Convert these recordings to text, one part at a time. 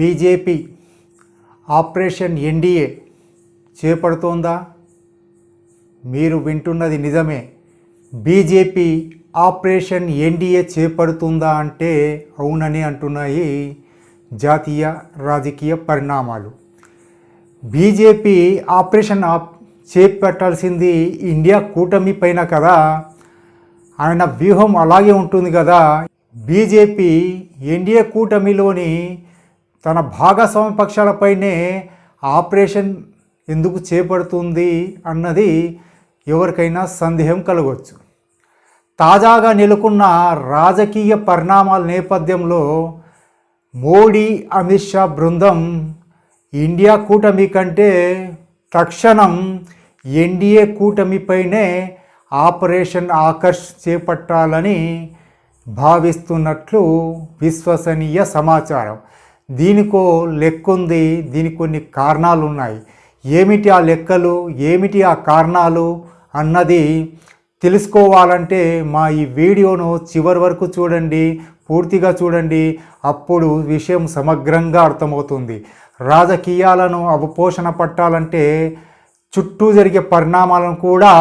BJP operation NDA చేపడుతోందా? మీరు వింటున్నది నిజమే. బీజేపీ ఆపరేషన్ ఎన్డీఏ చేపడుతుందా అంటే అవునని అంటున్నాయి జాతీయ రాజకీయ పరిణామాలు. బీజేపీ ఆపరేషన్ ఆప్ చేపట్టాల్సింది ఇండియా కూటమి పైన కదా. ఆయన వ్యూహం అలాగే ఉంటుంది కదా. బీజేపీ ఎన్డీఏ కూటమిలోని తన భాగస్వామ్య పక్షాలపైనే ఆపరేషన్ ఎందుకు చేపడుతుంది అన్నది ఎవరికైనా సందేహం కలగవచ్చు తాజాగా నెలకొన్న రాజకీయ పరిణామాల నేపథ్యంలో మోడీ అమిత్ షా బృందం ఇండియా కూటమి కంటే తక్షణం ఎన్డీఏ కూటమిపైనే ఆపరేషన్ ఆకర్ష్ చేపట్టాలని భావిస్తున్నట్లు విశ్వసనీయ సమాచారం. దీనికో లెక్కుంది దీనికి కొన్ని కారణాలు ఉన్నాయి ఏమిటి ఆ లెక్కలు? ఏమిటి ఆ కారణాలు? అన్నది తెలుసుకోవాలంటే మా ఈ వీడియోను చివరి వరకు చూడండి పూర్తిగా చూడండి. అప్పుడు విషయం సమగ్రంగా అర్థమవుతుంది. రాజకీయాలను అవపోషణ పట్టాలంటే చుట్టూ జరిగే పరిణామాలను కూడా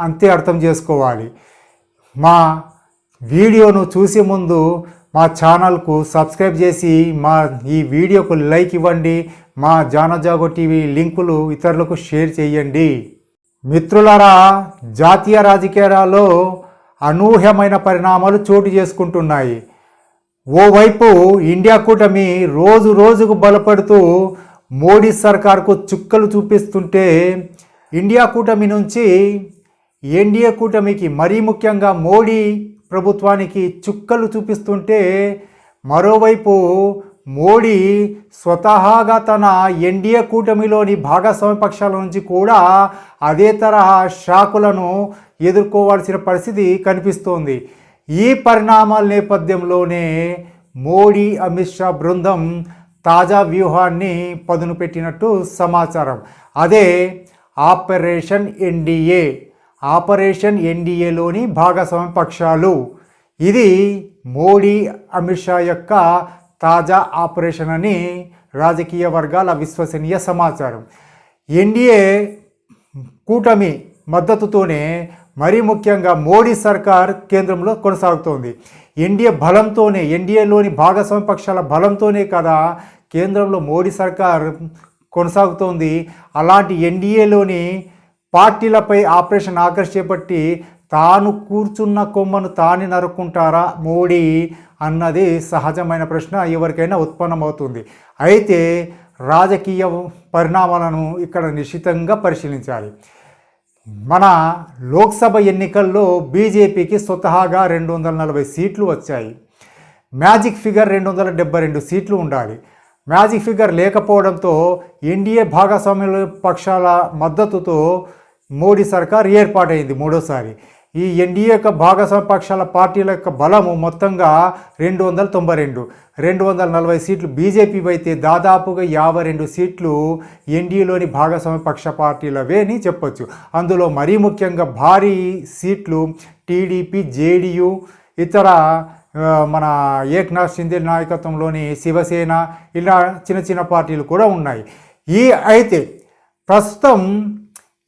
అంతే అర్థం చేసుకోవాలి. మా వీడియోను చూసే ముందు మా ఛానల్కు సబ్స్క్రైబ్ చేసి మా ఈ వీడియోకు లైక్ ఇవ్వండి. మా జానజాగో టీవీ లింకులు ఇతరులకు షేర్ చేయండి. మిత్రులారా జాతీయ రాజకీయాలలో అనూహ్యమైన పరిణామాలు చోటు చేసుకుంటున్నాయి. ఓవైపు ఇండియా కూటమి రోజు రోజుకు బలపడుతూ మోడీ సర్కార్కు చుక్కలు చూపిస్తుంటే ఇండియా కూటమి నుంచి ఎన్డీఏ కూటమికి మరీ ముఖ్యంగా మోడీ ప్రభుత్వానికి చుక్కలు చూపిస్తుంటే మరోవైపు మోడీ స్వతహాగా తన ఎన్డీఏ కూటమిలోని భాగస్వామ్య పక్షాల నుంచి కూడా అదే తరహా షాకులను ఎదుర్కోవాల్సిన పరిస్థితి కనిపిస్తోంది. ఈ పరిణామాల నేపథ్యంలోనే మోడీ అమిత్ షా బృందం తాజా వ్యూహాన్ని పదును పెట్టినట్టు సమాచారం. అదే ఆపరేషన్ ఎన్డీఏ. ఆపరేషన్ ఎన్డీఏలోని భాగస్వామ్య పక్షాలు. ఇది మోడీ అమిత్ షా యొక్క తాజా ఆపరేషన్ అని రాజకీయ వర్గాల విశ్వసనీయ సమాచారం. ఎన్డీఏ కూటమి మద్దతుతోనే మరీ ముఖ్యంగా మోడీ సర్కార్ కేంద్రంలో కొనసాగుతోంది. ఎన్డీఏ బలంతోనే ఎన్డీఏలోని భాగస్వామ్య పక్షాల బలంతోనే కదా కేంద్రంలో మోడీ సర్కార్ కొనసాగుతోంది. అలాంటి ఎన్డీఏలోని పార్టీలపై ఆపరేషన్ ఆకర్ష్ చేపట్టి తాను కూర్చున్న కొమ్మను తాని నరుక్కుంటారా మోడీ అన్నది సహజమైన ప్రశ్న ఎవరికైనా ఉత్పన్నమవుతుంది. అయితే రాజకీయ పరిణామాలను ఇక్కడ నిశ్చితంగా పరిశీలించాలి. మన లోక్సభ ఎన్నికల్లో బీజేపీకి స్వతహాగా రెండు వందల నలభై సీట్లు వచ్చాయి. మ్యాజిక్ ఫిగర్ రెండు వందల డెబ్బై రెండు సీట్లు ఉండాలి. మ్యాజిక్ ఫిగర్ లేకపోవడంతో ఎన్డీఏ భాగస్వామ్య పక్షాల మద్దతుతో మోడీ సర్కార్ ఏర్పాటైంది మూడోసారి. ఈ ఎన్డీఏ యొక్క భాగస్వామ్య పక్షాల పార్టీల యొక్క బలము మొత్తంగా రెండు వందల తొంభై రెండు. రెండు వందల నలభై సీట్లు బీజేపీ అయితే దాదాపుగా యాభై రెండు సీట్లు ఎన్డీఏలోని భాగస్వామ్య పక్ష పార్టీలవే అని చెప్పొచ్చు. అందులో మరీ ముఖ్యంగా భారీ సీట్లు టీడీపీ జేడీయూ ఇతర మన ఏక్నాథ్ షిందే నాయకత్వంలోని శివసేన ఇలా చిన్న చిన్న పార్టీలు కూడా ఉన్నాయి. ఈ అయితే ప్రస్తుతం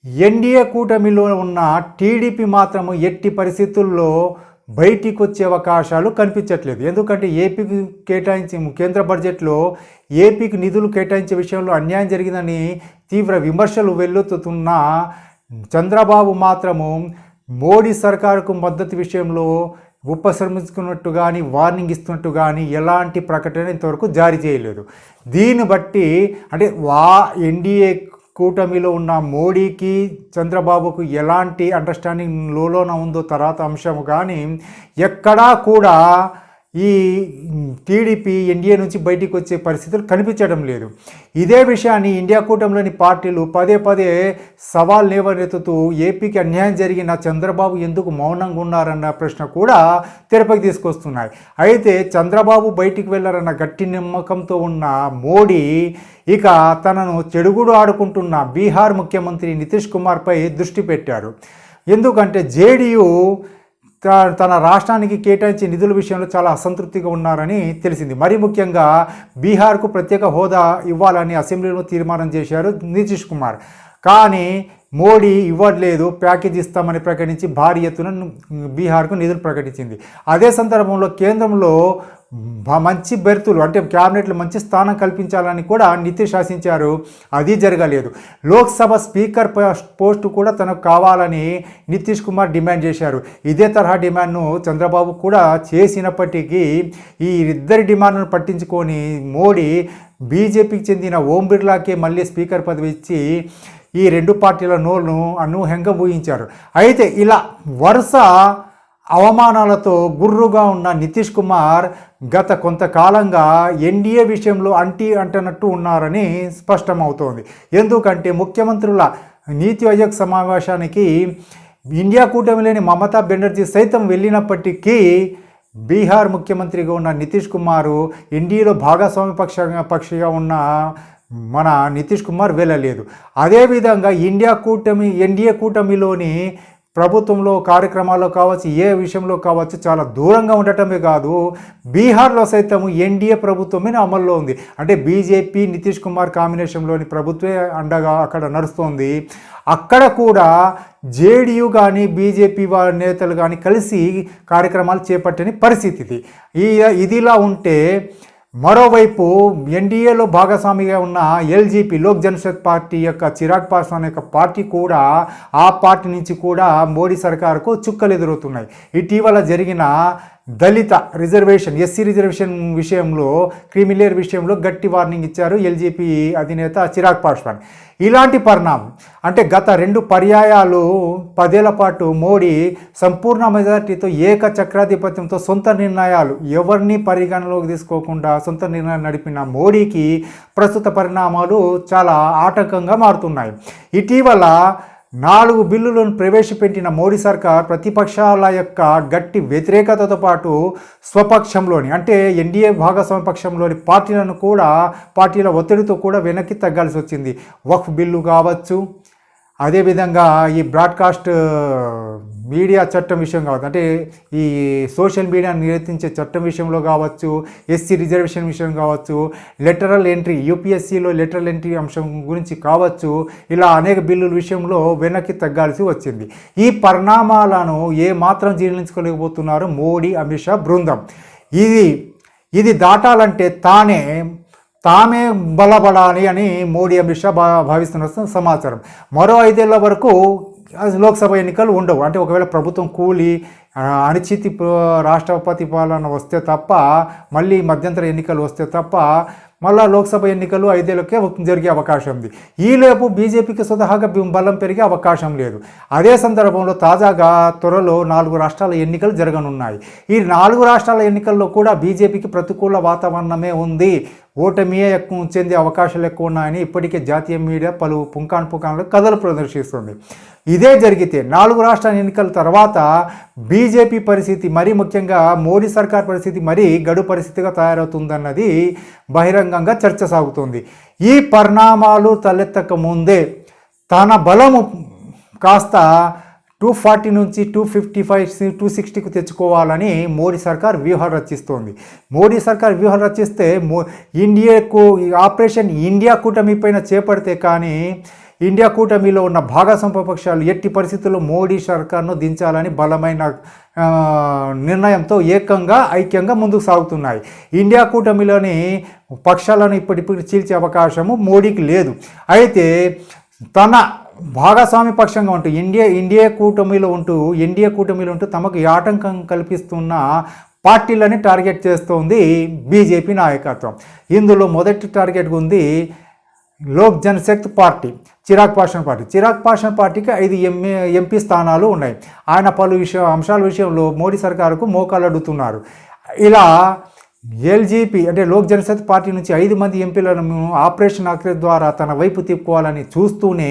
ఎన్డీఏ కూటమిలో ఉన్న టీడీపీ మాత్రము ఎట్టి పరిస్థితుల్లో బయటికి వచ్చే అవకాశాలు కనిపించట్లేదు. ఎందుకంటే ఏపీకి కేటాయించి కేంద్ర బడ్జెట్లో ఏపీకి నిధులు కేటాయించే విషయంలో అన్యాయం జరిగిందని తీవ్ర విమర్శలు వెల్లుతున్న చంద్రబాబు మాత్రము మోడీ సర్కారుకు మద్దతు విషయంలో ఉపశ్రమించుకున్నట్టు కానీ వార్నింగ్ ఇస్తున్నట్టు కానీ ఎలాంటి ప్రకటన ఇంతవరకు జారీ చేయలేదు. దీన్ని బట్టి అంటే వా ఎన్డీఏ కూటమిలో ఉన్న మోడీకి చంద్రబాబుకు ఎలాంటి అండర్స్టాండింగ్ లోలోన ఉందో తర్వాత అంశము. కానీ ఎక్కడా కూడా ఈ టీడీపీ ఎన్డీఏ నుంచి బయటికి వచ్చే పరిస్థితులు కనిపించడం లేదు. ఇదే విషయాన్ని ఇండియా కూటమిలోని పార్టీలు పదే పదే సవాల్ లేవనెత్తుతూ ఏపీకి అన్యాయం జరిగిన చంద్రబాబు ఎందుకు మౌనంగా ఉన్నారన్న ప్రశ్న కూడా తెరపైకి తీసుకొస్తున్నాయి. అయితే చంద్రబాబు బయటికి వెళ్ళారన్న గట్టి నమ్మకంతో ఉన్న మోడీ ఇక తనను చెడుగుడు ఆడుకుంటున్న బీహార్ ముఖ్యమంత్రి నితీష్ కుమార్పై దృష్టి పెట్టారు. ఎందుకంటే జేడీయూ తన రాష్ట్రానికి కేటాయించే నిధుల విషయంలో చాలా అసంతృప్తిగా ఉన్నారని తెలిసింది. మరి ముఖ్యంగా బీహార్కు ప్రత్యేక హోదా ఇవ్వాలని అసెంబ్లీలో తీర్మానం చేశారు నితీష్ కుమార్. కానీ మోడీ ఇవ్వట్లేదు ప్యాకేజ్ ఇస్తామని ప్రకటించి భారీ ఎత్తున బీహార్కు నిధులు ప్రకటించింది. అదే సందర్భంలో కేంద్రంలో మంచి బెర్తులు అంటే క్యాబినెట్లు మంచి స్థానం కల్పించాలని కూడా నితీష్ ఆశించారు అది జరగలేదు. లోక్సభ స్పీకర్ పోస్ట్- కూడా తనకు కావాలని నితీష్ కుమార్ డిమాండ్ చేశారు. ఇదే తరహా డిమాండ్ను చంద్రబాబు కూడా చేసినప్పటికీ ఈ ఇద్దరి డిమాండ్ను పట్టించుకొని మోడీ బీజేపీకి చెందిన ఓం బిర్లాకే మళ్ళీ స్పీకర్ పదవి ఇచ్చి ఈ రెండు పార్టీల నోరును అనూహ్యంగా ఊహించారు. అయితే ఇలా వరుస అవమానాలతో గుర్రుగా ఉన్న నితీష్ కుమార్ గత కొంతకాలంగా ఎన్డీఏ విషయంలో అంటి అంటనట్టు ఉన్నారని స్పష్టమవుతోంది. ఎందుకంటే ముఖ్యమంత్రుల నీతి ఆయోగ్ సమావేశానికి ఇండియా కూటమి లేని మమతా బెనర్జీ సైతం వెళ్ళినప్పటికీ బీహార్ ముఖ్యమంత్రిగా ఉన్న నితీష్ కుమార్ ఎన్డీఏలో భాగస్వామి పక్షంగా పక్షిగా ఉన్న మన నితీష్ కుమార్ వెళ్ళలేదు. అదేవిధంగా ఇండియా కూటమి ఎన్డీఏ కూటమిలోని ప్రభుత్వంలో కార్యక్రమాల్లో కావచ్చు ఏ విషయంలో కావచ్చు చాలా దూరంగా ఉండటమే కాదు బీహార్లో సైతం ఎన్డీఏ ప్రభుత్వమే అమల్లో ఉంది. అంటే బీజేపీ నితీష్ కుమార్ కాంబినేషన్లోని ప్రభుత్వే అండగా అక్కడ నడుస్తోంది. అక్కడ కూడా జేడీయూ కానీ బీజేపీ వారి నేతలు కానీ కలిసి కార్యక్రమాలు చేపట్టని పరిస్థితి ఇది. ఇదిలా ఉంటే మరోవైపు ఎన్డీఏలో భాగస్వామిగా ఉన్న ఎల్జీపీ లోక్ జనశక్తి పార్టీ యొక్క చిరాగ్ పాస్వాన్ యొక్క పార్టీ కూడా ఆ పార్టీ నుంచి కూడా మోడీ సర్కారుకు చుక్కలు ఎదురవుతున్నాయి ఇటీవల జరిగిన దళిత రిజర్వేషన్ ఎస్సీ రిజర్వేషన్ విషయంలో క్రిమిలేర్ విషయంలో గట్టి వార్నింగ్ ఇచ్చారు ఎల్జీపీ అధినేత చిరాగ్ పాస్వాన్ ఇలాంటి పరిణామం అంటే గత రెండు పర్యాయాలు పదేళ్ళ పాటు మోడీ సంపూర్ణ మెజార్టీతో ఏక చక్రాధిపత్యంతో సొంత నిర్ణయాలు ఎవరిని పరిగణలోకి తీసుకోకుండా సొంత నిర్ణయాలు నడిపిన మోడీకి ప్రస్తుత పరిణామాలు చాలా ఆటంకంగా మారుతున్నాయి. ఇటీవల నాలుగు బిల్లులను ప్రవేశపెట్టిన మోడీ సర్కార్ ప్రతిపక్షాల యొక్క గట్టి వ్యతిరేకతతో పాటు స్వపక్షంలోని అంటే ఎన్డీఏ భాగస్వామ్య పక్షంలోని పార్టీలను కూడా పార్టీల ఒత్తిడితో కూడా వెనక్కి తగ్గాల్సి వచ్చింది. వక్ఫ్ బిల్లు కావచ్చు. అదేవిధంగా ఈ బ్రాడ్కాస్ట్ మీడియా చట్టం విషయం కావచ్చు అంటే ఈ సోషల్ మీడియాను నియంత్రించే చట్టం విషయంలో కావచ్చు ఎస్సీ రిజర్వేషన్ విషయం కావచ్చు లెటరల్ ఎంట్రీ యూపీఎస్సీలో లెటరల్ ఎంట్రీ అంశం గురించి కావచ్చు ఇలా అనేక బిల్లుల విషయంలో వెనక్కి తగ్గాల్సి వచ్చింది. ఈ పరిణామాలను ఏ మాత్రం జీర్ణించుకోలేకపోతున్నారు మోడీ అమిత్ షా బృందం. ఇది ఇది దాటాలంటే తానే తామే బలపడాలి అని మోడీ అమిత్ షా భా భావిస్తున్న సమాచారం. మరో ఐదేళ్ళ వరకు లోక్సభ ఎన్నికలు ఉండవు. అంటే ఒకవేళ ప్రభుత్వం కూలి అనుచితి అనిశ్చితి రాష్ట్రపతి పాలన వస్తే తప్ప మళ్ళీ మధ్యంతర ఎన్నికలు వస్తే తప్ప మళ్ళా లోక్సభ ఎన్నికలు ఐదేళ్ళకే జరిగే అవకాశం ఉంది. ఈలోపు బీజేపీకి స్వతహాగా బలం పెరిగే అవకాశం లేదు. అదే సందర్భంలో తాజాగా త్వరలో నాలుగు రాష్ట్రాల ఎన్నికలు జరగనున్నాయి. ఈ నాలుగు రాష్ట్రాల ఎన్నికల్లో కూడా బీజేపీకి ప్రతికూల వాతావరణమే ఉంది. ఓటమియే ఎక్కువ చెందే అవకాశాలు ఎక్కువ ఉన్నాయని ఇప్పటికే జాతీయ మీడియా పలు పుంకాను పుంకాన్లు కథలు ప్రదర్శిస్తుంది. ఇదే జరిగితే నాలుగు రాష్ట్రాల ఎన్నికల తర్వాత బీజేపీ పరిస్థితి మరీ ముఖ్యంగా మోడీ సర్కార్ పరిస్థితి మరీ గడు పరిస్థితిగా తయారవుతుందన్నది బహిరంగంగా చర్చ సాగుతుంది. ఈ పరిణామాలు తలెత్తక ముందే తన బలము కాస్త టూ ఫార్టీ నుంచి టూ ఫిఫ్టీ ఫైవ్ టూ సిక్స్టీకి తెచ్చుకోవాలని మోడీ సర్కార్ వ్యూహాలు రచిస్తోంది. మోడీ సర్కార్ వ్యూహాలు రచిస్తే మో ఇండియాకు ఆపరేషన్ ఇండియా కూటమి పైన చేపడితే కానీ ఇండియా కూటమిలో ఉన్న భాగస్వామ్య పక్షాలు ఎట్టి పరిస్థితుల్లో మోడీ సర్కార్ను దించాలని బలమైన నిర్ణయంతో ఏకంగా ఐక్యంగా ముందుకు సాగుతున్నాయి. ఇండియా కూటమిలోని పక్షాలను ఇప్పటిప్పుడు చీల్చే అవకాశము మోడీకి లేదు. అయితే తన భాగస్వామి పక్షంగా ఉంటూ ఇండియా ఇండియా కూటమిలో ఉంటూ ఎన్డీఏ కూటమిలో ఉంటూ తమకు ఆటంకం కల్పిస్తున్న పార్టీలని టార్గెట్ చేస్తోంది బీజేపీ నాయకత్వం. ఇందులో మొదటి టార్గెట్ ఉంది లోక్ జనశక్తి పార్టీ చిరాగ్ పాషన్ పార్టీ. చిరాగ్ పాషన్ పార్టీకి ఐదు ఎంఏ ఎంపీ స్థానాలు ఉన్నాయి. ఆయన పలు విషయ అంశాల విషయంలో మోడీ సర్కారుకు మోకాలు అడుగుతున్నారు. ఇలా ఎల్జీపీ అంటే లోక్ జనశక్తి పార్టీ నుంచి ఐదు మంది ఎంపీలను ఆపరేషన్ అక్రే ద్వారా తన వైపు తిప్పుకోవాలని చూస్తూనే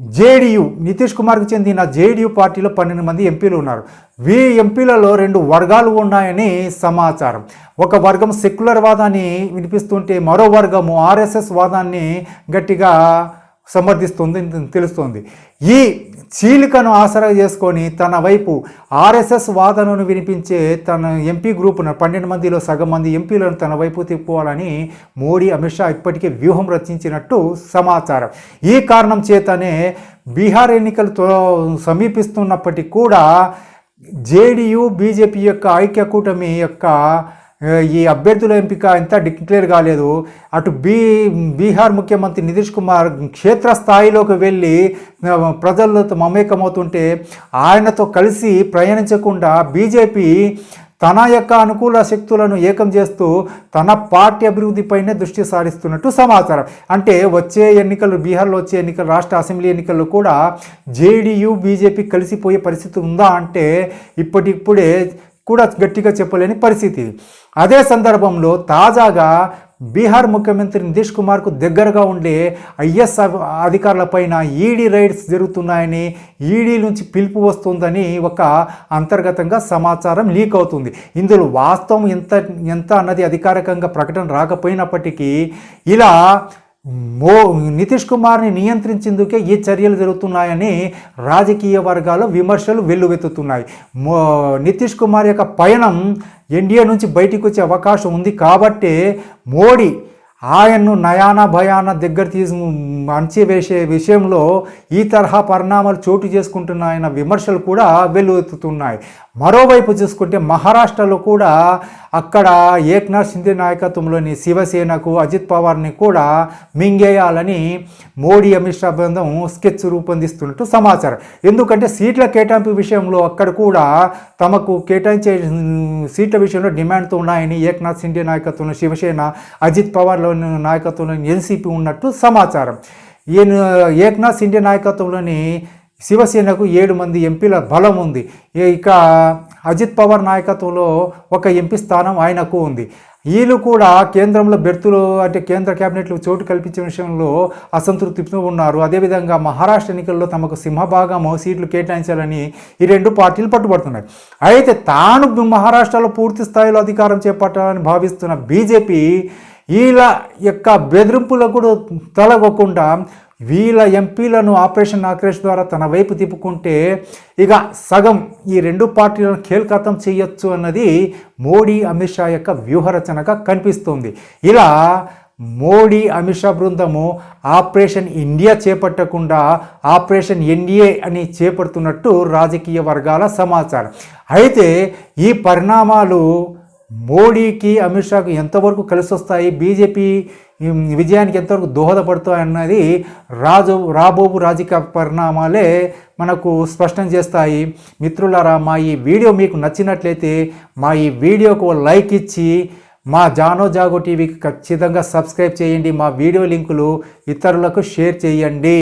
జేడీయూ నితీష్ కుమార్కి చెందిన జేడీయూ పార్టీలో పన్నెండు మంది ఎంపీలు ఉన్నారు. వీ ఎంపీలలో రెండు వర్గాలు ఉన్నాయని సమాచారం. ఒక వర్గం సెక్యులర్ వాదాన్ని వినిపిస్తుంటే మరో వర్గము ఆర్ఎస్ఎస్ వాదాన్ని గట్టిగా సమర్థిస్తుంది తెలుస్తుంది. ఈ చీలికను ఆసరా చేసుకొని తన వైపు ఆర్ఎస్ఎస్ వాదనను వినిపించే తన ఎంపీ గ్రూపును పన్నెండు మందిలో సగం మంది ఎంపీలను తన వైపు తిప్పుకోవాలని మోడీ అమిత్ షా ఇప్పటికే వ్యూహం రచించినట్టు సమాచారం. ఈ కారణం చేతనే బీహార్ ఎన్నికలు సమీపిస్తున్నప్పటికీ కూడా జేడీయూ బీజేపీ యొక్క ఐక్య కూటమి యొక్క ఈ అభ్యర్థుల ఎంపిక ఇంకా డిక్లేర్ కాలేదు. అటు బీ బీహార్ ముఖ్యమంత్రి నితీష్ కుమార్ క్షేత్రస్థాయిలోకి వెళ్ళి ప్రజలతో మమేకమవుతుంటే ఆయనతో కలిసి ప్రయాణించకుండా బీజేపీ తన యొక్క అనుకూల శక్తులను ఏకం చేస్తూ తన పార్టీ అభివృద్ధిపైనే దృష్టి సారిస్తున్నట్టు సమాచారం. అంటే వచ్చే ఎన్నికలు బీహార్లో వచ్చే ఎన్నికలు రాష్ట్ర అసెంబ్లీ ఎన్నికల్లో కూడా జేడీయూ బీజేపీ కలిసిపోయే పరిస్థితి ఉందా అంటే ఇప్పటిప్పుడే కూడా గట్టిగా చెప్పలేని పరిస్థితి అదే సందర్భంలో తాజాగా బీహార్ ముఖ్యమంత్రి నితీష్ కుమార్కు దగ్గరగా ఉండే ఐఎస్ అధికారులపైన ఈడీ రైడ్స్ జరుగుతున్నాయని ఈడీ నుంచి పిలుపు వస్తుందని ఒక అంతర్గతంగా సమాచారం లీక్ అవుతుంది. ఇందులో వాస్తవం ఎంత ఎంత అన్నది అధికారికంగా ప్రకటన రాకపోయినప్పటికీ ఇలా మో నితీష్ కుమార్ని నియంత్రించేందుకే ఈ చర్యలు జరుగుతున్నాయని రాజకీయ వర్గాలు విమర్శలు వెల్లువెత్తుతున్నాయి. మో నితీష్ కుమార్ యొక్క పయనం ఎన్డీఏ నుంచి బయటికి వచ్చే అవకాశం ఉంది కాబట్టి మోడీ ఆయన్ను నయాన భయాన దగ్గర తీసు అంచివేసే విషయంలో ఈ తరహా పరిణామాలు చోటు చేసుకుంటున్నాయన్న విమర్శలు కూడా వెల్లువెత్తుతున్నాయి. మరోవైపు చూసుకుంటే మహారాష్ట్రలో కూడా అక్కడ ఏక్నాథ్ షిందే నాయకత్వంలోని శివసేనకు అజిత్ పవార్ని కూడా మింగేయాలని మోడీ అమిత్ షా బృందం స్కెచ్ రూపొందిస్తున్నట్టు సమాచారం. ఎందుకంటే సీట్ల కేటాయింపు విషయంలో అక్కడ కూడా తమకు కేటాయించే సీట్ల విషయంలో డిమాండ్తో ఉన్నాయని ఏక్నాథ్ షిండే నాయకత్వంలో శివసేన అజిత్ పవార్లోని నాయకత్వంలోని ఎన్సీపీ ఉన్నట్టు సమాచారం. ఈయన ఏక్నాథ్ షిండే నాయకత్వంలోని శివసేనకు ఏడు మంది ఎంపీల బలం ఉంది. ఇక అజిత్ పవార్ నాయకత్వంలో ఒక ఎంపీ స్థానం ఆయనకు ఉంది. వీళ్ళు కూడా కేంద్రంలో బెర్తులు అంటే కేంద్ర కేబినెట్లో చోటు కల్పించే విషయంలో అసంతృప్తితో ఉన్నారు. అదేవిధంగా మహారాష్ట్ర ఎన్నికల్లో తమకు సింహభాగము సీట్లు కేటాయించాలని ఈ రెండు పార్టీలు పట్టుబడుతున్నాయి. అయితే తాను మహారాష్ట్రలో పూర్తి స్థాయిలో అధికారం చేపట్టాలని భావిస్తున్న బీజేపీ వీళ్ళ యొక్క బెదిరింపులకు కూడా తలగొకుండా వీళ్ళ ఎంపీలను ఆపరేషన్ ఆక్రేష్ ద్వారా తన వైపు తిప్పుకుంటే ఇక సగం ఈ రెండు పార్టీలను కేల్కతం చేయొచ్చు అన్నది మోడీ అమిత్ షా యొక్క వ్యూహరచనగా కనిపిస్తుంది. ఇలా మోడీ అమిత్ షా బృందము ఆపరేషన్ ఇండియా చేపట్టకుండా ఆపరేషన్ ఎన్డీఏ అని చేపడుతున్నట్టు రాజకీయ వర్గాల సమాచారం. అయితే ఈ పరిణామాలు మోడీకి అమిత్ షాకు ఎంతవరకు కలిసి వస్తాయి బీజేపీ విజయానికి ఎంతవరకు దోహదపడుతాయన్నది రాజు రాబోబు రాజకీయ పరిణామాలే మనకు స్పష్టం చేస్తాయి. మిత్రులారా మా ఈ వీడియో మీకు నచ్చినట్లయితే మా ఈ వీడియోకు లైక్ ఇచ్చి మా జానో జాగో టీవీకి ఖచ్చితంగా సబ్స్క్రైబ్ చేయండి. మా వీడియో లింకులు ఇతరులకు షేర్ చేయండి.